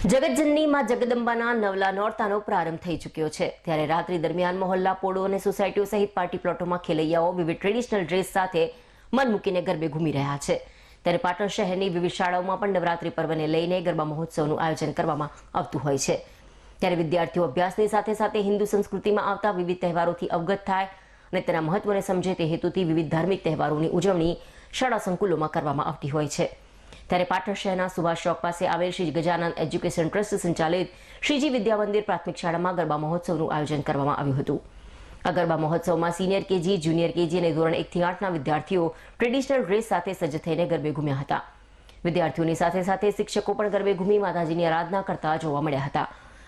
જગતજનની માં જગદંબાના નવલા નોરતાનો પ્રારંભ થઈ ચૂક્યો છે. ત્યારે રાત્રિ દરમિયાન મોહલ્લા પોળો અને સોસાયટીઓ સહિત પાર્ટી પ્લોટોમાં ખેલૈયાઓ વિવિધ ટ્રેડિશનલ ડ્રેસ સાથે મન મૂકીને ગરબે ઘૂમી રહ્યા છે. ત્યારે પાટણ શહેરની વિવિધ શાળાઓમાં પણ નવરાત્રી પર્વને લઈને ગરબા મહોત્સવનું આયોજન કરવામાં આવતું હોય છે. ત્યારે વિદ્યાર્થીઓ અભ્યાસની સાથે સાથે હિન્દુ સંસ્કૃતિમાં આવતા વિવિધ તહેવારોથી અવગત થાય અને તેના મહત્વને સમજે તે હેતુથી વિવિધ ધાર્મિક તહેવારોની ઉજવણી શાળા સંકુલોમાં કરવામાં આવતી હોય છે. ત્યારે પાટણ શહેરના સુભાષ ચોક પાસે આવેલ શ્રી ગજાનંદ એજ્યુકેશન ટ્રસ્ટ સંચાલિત શ્રીજી વિદ્યા મંદિર પ્રાથમિક શાળામાં ગરબા મહોત્સવનું આયોજન કરવામાં આવ્યું હતું. આ ગરબા મહોત્સવમાં સિનિયર કેજી, જુનિયર કેજી અને ધોરણ એકથી આઠના વિદ્યાર્થીઓ ટ્રેડિશનલ ડ્રેસ સાથે સજ્જ થઈને ગરબે ઘૂમ્યા હતા. વિદ્યાર્થીઓની સાથે સાથે શિક્ષકો પણ ગરબે ઘૂમી માતાજીની આરાધના કરતા જોવા મળ્યા હતા.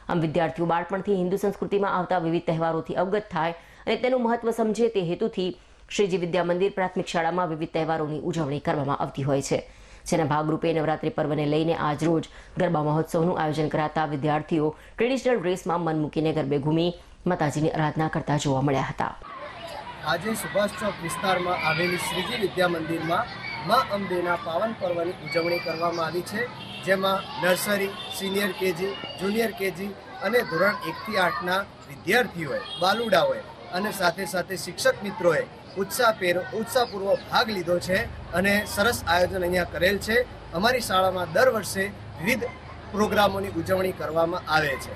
આમ વિદ્યાર્થીઓ બાળપણથી હિન્દુ સંસ્કૃતિમાં આવતા વિવિધ તહેવારોથી અવગત થાય અને તેનું મહત્વ સમજે તે હેતુથી શ્રીજી વિદ્યા મંદિર પ્રાથમિક શાળામાં વિવિધ તહેવારોની ઉજવણી કરવામાં આવતી હોય છે. જેના ભાગરૂપે નવરાત્રી પર્વને લઈને આજરોજ ગરબા મહોત્સવનું આયોજન કરાતા વિદ્યાર્થીઓ ટ્રેડિશનલ ડ્રેસમાં મન મૂકીને ગરબે ઘૂમી માતાજીની આરાધના કરતા જોવા મળ્યા હતા. આજે સુભાષ ચોક વિસ્તારમાં આવેલી શ્રીજી વિદ્યા મંદિરમાં મા અંબેના પાવન પર્વની ઉજવણી કરવામાં આવી છે, જેમાં nursery, senior KG, junior KG અને ધોરણ એકથી આઠના વિદ્યાર્થીઓએ, બાલુડાઓએ અને સાથે સાથે શિક્ષક મિત્રોએ ઉત્સાહપેર ઉત્સાહપૂર્વક ભાગ લીધો છે અને સરસ આયોજન અહીંયા કરેલ છે. અમારી શાળામાં દર વર્ષે વિવિધ પ્રોગ્રામોની ઉજવણી કરવામાં આવે છે.